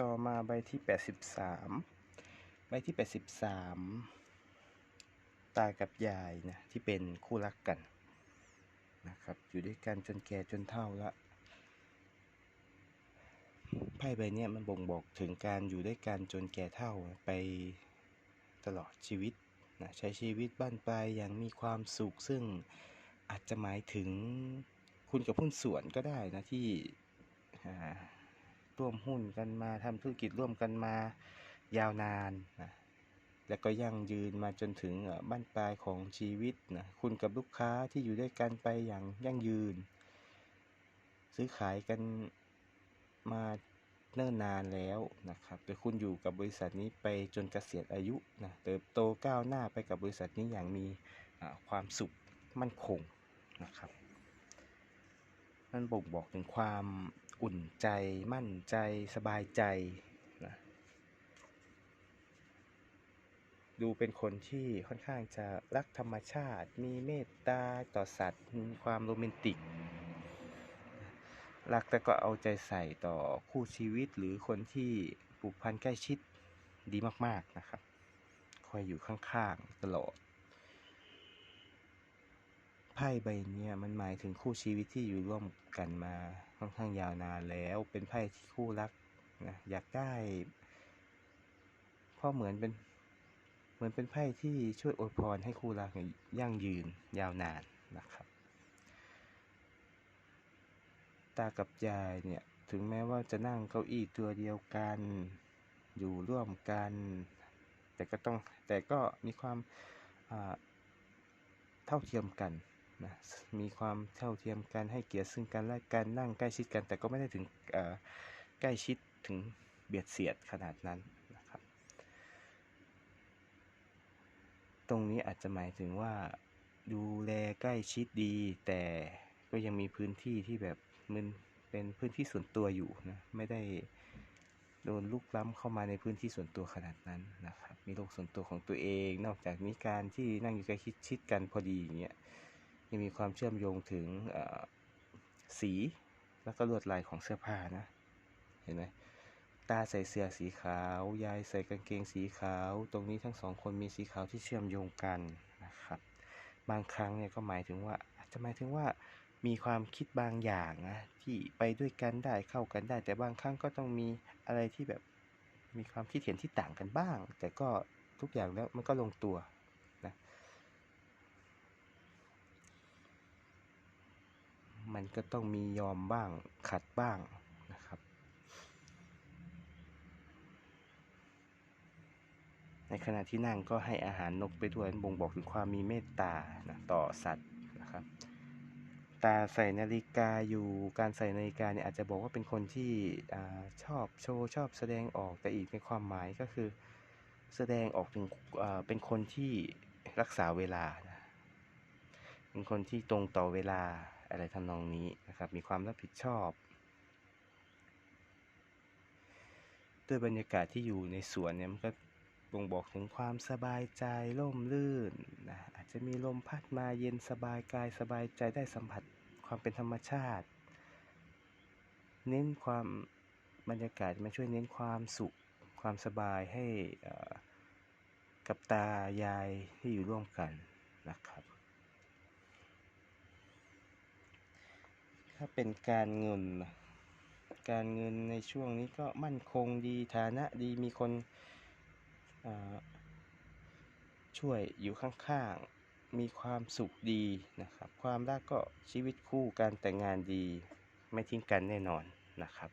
ต่อมาใบที่ 83 ใบที่ 83 ตากับยายนะที่เป็นคู่รักกันนะครับ อยู่ด้วยกันจนแก่จนเฒ่าละไพ่ใบนี้มันบ่งบอกถึงการอยู่ด้วยกันจนแก่เฒ่าไปตลอดชีวิตนะใช้ชีวิตบ้านปลายอย่างมีความสุข ซึ่งอาจจะหมายถึงคุณกับหุ้นส่วนก็ได้นะที่อ่า ร่วมหุ้นกันมาทำธุรกิจร่วมกันมายาวนานนะแล้วก็ยั่งยืนมาจนถึงบ้านปลายของชีวิตนะคุณกับลูกค้าที่อยู่ด้วยกันไปอย่างยั่งยืน ซื้อขายกันมาเนิ่นนานแล้วนะครับแต่คุณอยู่กับบริษัทนี้ไปจนเกษียณอายุนะเติบโตก้าวหน้าไปกับบริษัทนี้อย่างมีความสุขมั่นคงนะครับ นั่นบ่งบอกถึงความอุ่นใจ มั่นใจ สบายใจนะดูเป็นคนที่ค่อนข้างจะรักธรรมชาติ มีเมตตาต่อสัตว์ มีความโรแมนติก รักแต่ก็เอาใจใส่ต่อคู่ชีวิตหรือคนที่ผูกพันใกล้ชิดดีมาก ๆ นะครับ คอยอยู่ข้าง ๆ ตลอด พ่ใบนี้มันหมายถึงคู่ชีวิตที่อยู่ร่วมกันมาค่อนข้างยาวนานแล้ว เป็นไพ่ที่คู่รักนะอยากได้เพราะเหมือนเป็นเหมือนเป็นไพ่ที่ช่วยอวยพรให้คู่รักเนี่ยยั่งยืนยาวนานนะครับ ตากับยายเนี่ยถึงแม้ว่าจะนั่งเก้าอี้ตัวเดียวกันอยู่ร่วมกัน แต่ก็ต้องแต่ก็มีความเท่าเทียมกัน นะมีความเท่าเทียมกันให้เกียรติซึ่งกันและกันนั่งใกล้ชิดกัน แต่ก็ไม่ได้ถึงใกล้ชิดถึงเบียดเสียดขนาดนั้นนะครับ ตรงนี้อาจจะหมายถึงว่าดูแลใกล้ชิดดี แต่ก็ยังมีพื้นที่ที่แบบมันเป็นพื้นที่ส่วนตัวอยู่นะไม่ได้โดนลุกล้ำเข้ามาในพื้นที่ส่วนตัวขนาดนั้นนะครับ มีโลกส่วนตัวของตัวเอง นอกจากนี้การที่นั่งอยู่ใกล้ชิดชิดกันพอดีอย่างเงี้ย ยังมีความเชื่อมโยงถึงสีแล้วก็ลวดลายของเสื้อผ้านะ เห็นไหมตาใส่เสื้อสีขาว ยายใส่กางเกงสีขาว ตรงนี้ทั้งสองคนมีสีขาวที่เชื่อมโยงกันนะครับ บางครั้งเนี่ยก็หมายถึงว่าอาจจะหมายถึงว่ามีความคิดบางอย่างนะที่ไปด้วยกันได้เข้ากันได้ แต่บางครั้งก็ต้องมีอะไรที่แบบมีความคิดเห็นที่ต่างกันบ้าง แต่ก็ทุกอย่างแล้วมันก็ลงตัวนะ มันก็ต้องมียอมบ้างขัดบ้างนะครับ ในขณะที่นั่งก็ให้อาหารนกไปด้วยบ่งบอกถึงความมีเมตตานะต่อสัตว์นะครับ ตาใส่นาฬิกาอยู่การใส่นาฬิกาเนี่ยอาจจะบอกว่าเป็นคนที่อชอบโชว์ชอบแสดงออกแต่อีกในความหมายก็คือแสดงออกถึงเป็นคนที่รักษาเวลานะเป็นคนที่ตรงต่อเวลา อะไรทำนองนี้นะครับ มีความรับผิดชอบ ด้วยบรรยากาศที่อยู่ในสวนเนี่ยมันก็บ่งบอกถึงความสบายใจร่มรื่นนะอาจจะมีลมพัดมาเย็นสบายกายสบายใจได้สัมผัสความเป็นธรรมชาติ เน้นความบรรยากาศมาช่วยเน้นความสุขความสบายให้กับตายายที่อยู่ร่วมกันนะครับ ถ้าเป็นการเงินล่ะการเงินในช่วงนี้ก็มั่นคงดีฐานะดีมีคนช่วยอยู่ข้างๆ มีความสุขดีนะครับ ความรักก็ชีวิตคู่การแต่งงานดี ไม่ทิ้งกันแน่นอนนะครับ